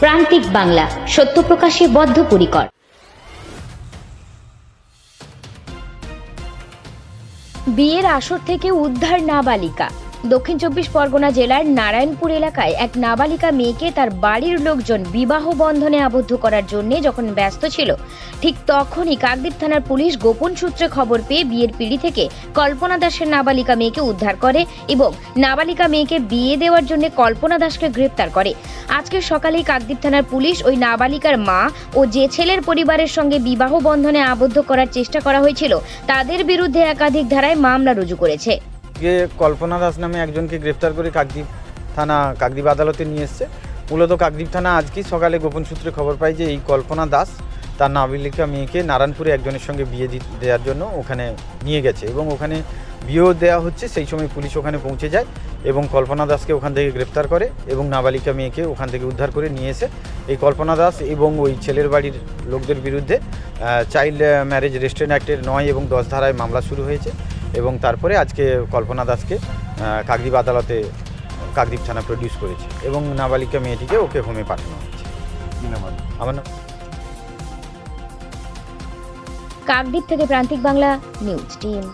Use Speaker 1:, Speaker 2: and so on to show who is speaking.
Speaker 1: প্রান্তিক বাংলা সত্য প্রকাশে বদ্ধপরিকর। বিয়ের আসর থেকে উদ্ধার নাবালিকা। দক্ষিণ চব্বিশ পরগনা জেলার নারায়ণপুর এলাকায় এক নাবালিকা মেয়েকে তার বাড়ির লোকজন বিবাহ বন্ধনে আবদ্ধ করার জন্য যখন ব্যস্ত ছিল, ঠিক তখনই কাকদ্বীপ থানার পুলিশ গোপন সূত্রে খবর পেয়ে বিয়ের পিড়ি থেকে কল্পনা দাসের নাবালিকা মেয়েকে উদ্ধার করে এবং নাবালিকা মেয়েকে বিয়ে দেওয়ার জন্য কল্পনা দাসকে গ্রেপ্তার করে। আজকে সকালেই কাকদ্বীপ থানার পুলিশ ওই নাবালিকার মা ও যে ছেলের পরিবারের সঙ্গে বিবাহ বন্ধনে আবদ্ধ করার চেষ্টা করা হয়েছিল, তাদের বিরুদ্ধে একাধিক ধারায় মামলা রুজু করেছে।
Speaker 2: আজকে কল্পনা দাস নামে একজনকে গ্রেফতার করে কাকদ্বীপ থানা, কাকদ্বীপ আদালতে নিয়ে এসছে। মূলত কাকদ্বীপ থানা আজকেই সকালে গোপন সূত্রে খবর পাই যে এই কল্পনা দাস তার নাবালিকা মেয়েকে নারায়ণপুরে একজনের সঙ্গে বিয়ে দেওয়ার জন্য ওখানে নিয়ে গেছে এবং ওখানে বিয়েও দেওয়া হচ্ছে। সেই সময় পুলিশ ওখানে পৌঁছে যায় এবং কল্পনা দাসকে ওখান থেকে গ্রেপ্তার করে এবং নাবালিকা মেয়েকে ওখান থেকে উদ্ধার করে নিয়ে এসে এই কল্পনা দাস এবং ওই ছেলের বাড়ির লোকদের বিরুদ্ধে চাইল্ড ম্যারেজ রেস্টুরেন্ট অ্যাক্টের নয় এবং দশ ধারায় মামলা শুরু হয়েছে। এবং তারপরে আজকে কল্পনা দাসকে কাকদ্বীপ আদালতে কাকদ্বীপ থানা প্রডিউস করেছে এবং নাবালিকা মেয়েটিকে ওকে হোমে পাঠানো হয়েছে। আমার নাম
Speaker 1: কাকদ্বীপ থেকে প্রান্তিক বাংলা নিউজ টিম।